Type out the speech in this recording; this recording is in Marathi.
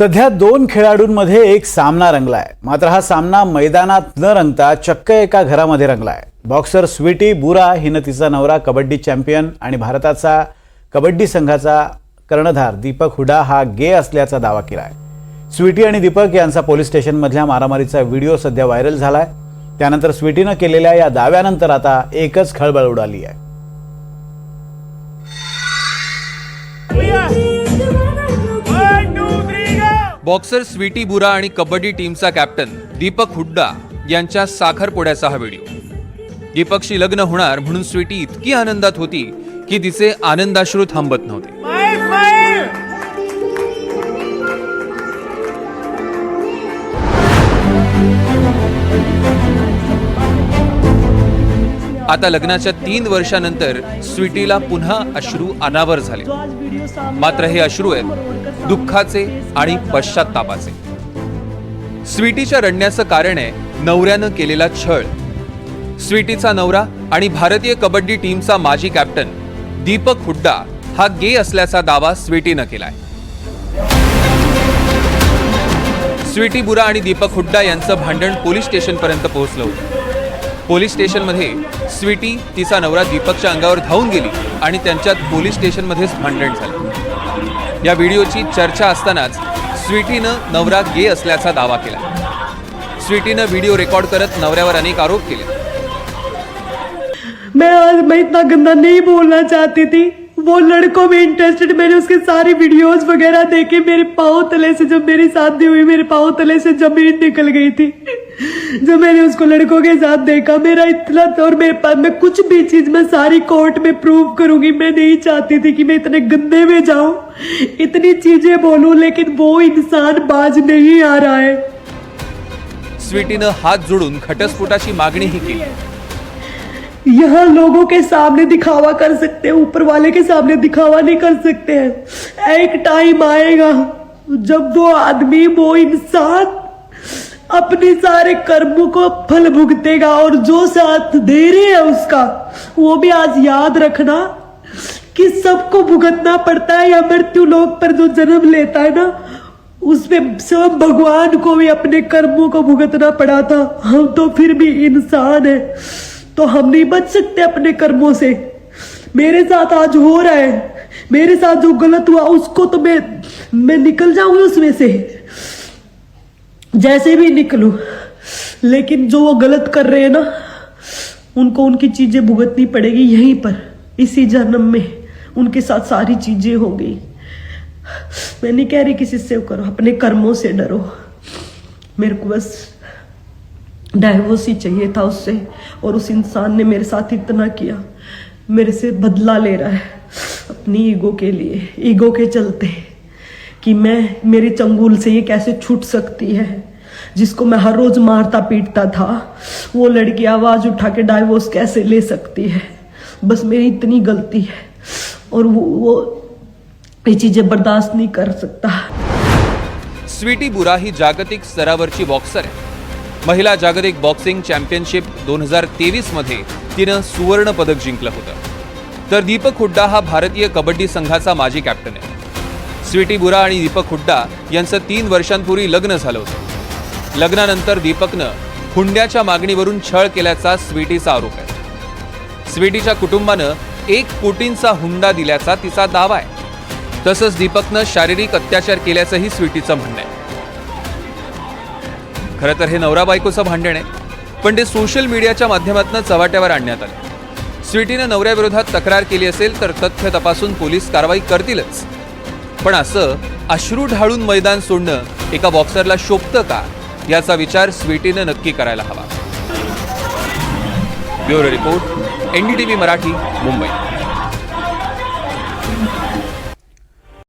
सध्या दोन खेळाडूंमध्ये एक सामना रंगलाय. मात्र हा सामना मैदानात न रंगता चक्क एका घरामध्ये रंगलाय. बॉक्सर स्वीटी बुरा हिनं तिचा नवरा कबड्डी चॅम्पियन आणि भारताचा कबड्डी संघाचा कर्णधार दीपक हुडा हा गे असल्याचा दावा केलाय. स्वीटी आणि दीपक यांचा पोलीस स्टेशनमधल्या मारामारीचा व्हिडिओ सध्या व्हायरल झालाय. त्यानंतर स्वीटीनं केलेल्या या दाव्यानंतर आता एकच खळबळ उडाली आहे. बॉक्सर स्वीटी बुरा आणि कबड्डी टीमचा कॅप्टन दीपक हुड्डा यांच्या साखरपोड्याचा हा व्हिडिओ. दीपकशी लग्न होणार म्हणून स्वीटी इतकी आनंदात होती की तिचे आनंदाश्रू थांबत नव्हते. आता लग्नाच्या तीन वर्षानंतर स्वीटीला पुन्हा अश्रू अनावर झाले. मात्र हे अश्रू आहेत दुःखाचे आणि पश्चातापाचे स्वीटीच्या रडण्याचं कारण आहे नवऱ्यानं केलेला छळ. स्वीटीचा नवरा आणि भारतीय कबड्डी टीमचा माजी कॅप्टन दीपक हुड्डा हा गे असल्याचा दावा स्वीटीनं केलाय. स्वीटी बुरा आणि दीपक हुड्डा यांचं भांडण पोलीस स्टेशनपर्यंत पोहोचलं होतं. पोलीस स्टेशनमध्ये स्वीटी तिचा नवरा दीपकच्या अंगावर धावून गेली आणि त्यांच्यात पोलीस स्टेशनमध्येच भांडण झालं. या व्हिडिओची चर्चा असतानाच स्वीटीनं नवरा गे असल्याचा दावा केला. स्वीटीनं व्हिडिओ रेकॉर्ड करत नवऱ्यावर अनेक आरोप केले. मैं आज मैं इतना गंदा नहीं बोलना चाहती थी। वो लड़कों में इंटरेस्टेड मैंने उसके सारी वीडियोस वगैरह देखे मेरे पाँव तले से जब मेरी शादी हुई मेरे पाँव तले से जमीन निकल गई थी। जब मैंने उसको लड़कों के साथ देखा मेरा इतना और मेरे पास मैं कुछ भी चीज मैं सारी कोर्ट में प्रूव करूंगी। मैं नहीं चाहती थी कि मैं इतने गंदे में जाऊं। इतनी चीजें बोलूं लेकिन वो इंसान बाज नहीं आ रहा है। स्वीटीनं हात जोडून घटस्फोटाची मागणीही केली. यहाँ लोगों के सामने दिखावा कर सकते हैं ऊपर वाले के सामने दिखावा नहीं कर सकते हैं। एक टाइम आएगा जब वो आदमी वो इंसान अपने सारे कर्मों को फल भुगतेगा और जो साथ दे रहे हैं उसका, वो भी आज याद रखना कि सबको भुगतना पड़ता है या मृत्यु लोक पर जो जन्म लेता है ना, उसमें सब भगवान को भी अपने कर्मों को भुगतना पड़ा था हम तो फिर भी इंसान है तो हम नहीं बच सकते अपने कर्मों से। मेरे साथ आज हो रहा है, मेरे साथ जो गलत हुआ, उसको तो मैं मैं निकल जाऊँगी उसमें से। जैसे भी निकलूं, लेकिन जो वो गलत कर रहे हैं ना, उनको उनकी चीज़ें भुगतनी पड़ेगी यहीं पर, इसी जन्म में उनके साथ सारी चीज़ें हो गई। मैं नहीं कह रही किसी से करो, अपने कर्मों से डरो। मेरे को बस डाइवोर्स ही चाहिए था उससे, और उस इंसान ने मेरे साथ इतना किया। मेरे से बदला ले रहा है अपनी ईगो के लिए, ईगो के चलते। कि मैं मेरे चंगुल से ये कैसे छूट सकती है? जिसको मैं हर रोज मारता पीटता था, वो लड़की आवाज़ उठा के डाइवोर्स कैसे ले सकती है? बस मेरी इतनी गलती है और वो वो ये चीज़ें बर्दाश्त नहीं कर सकता। स्वीटी बुरा ही जागतिक स्तरावरची बॉक्सर आहे महिला जागतिक बॉक्सिंग चॅम्पियनशिप दोन हज़ार तेवीस मध्ये तिनं सुवर्ण पदक जिंकलं होतं. तर दीपक हुड्डा हा भारतीय कबड्डी संघाचा माजी कॅप्टन आहे. स्वीटी बुरा आणि दीपक हुड्डा यांचं तीन वर्षांपूर्वी लग्न झालं होतं. लग्नानंतर दीपकनं हुंड्याच्या मागणीवरून छळ केल्याचा स्वीटीचा आरोप आहे. स्वीटीच्या कुटुंबानं एक कोटींचा हुंडा दिल्याचा तिचा दावा आहे. तसंच दीपकनं शारीरिक अत्याचार केल्याचंही स्वीटीचं म्हणणं आहे. खरं तर हे नवरा बायकोचं भांडण आहे पण ते सोशल मीडियाच्या माध्यमातून चव्हाट्यावर आणण्यात आलं. स्वीटीनं नवऱ्याविरोधात तक्रार केली असेल तर तथ्य तपासून पोलीस कारवाई करतीलच. पण असं अश्रू ढाळून मैदान सोडणं एका बॉक्सरला शोभतं का? याचा विचार स्वीटीनं नक्की करायला हवा. Bureau report NDTV Marathi Mumbai.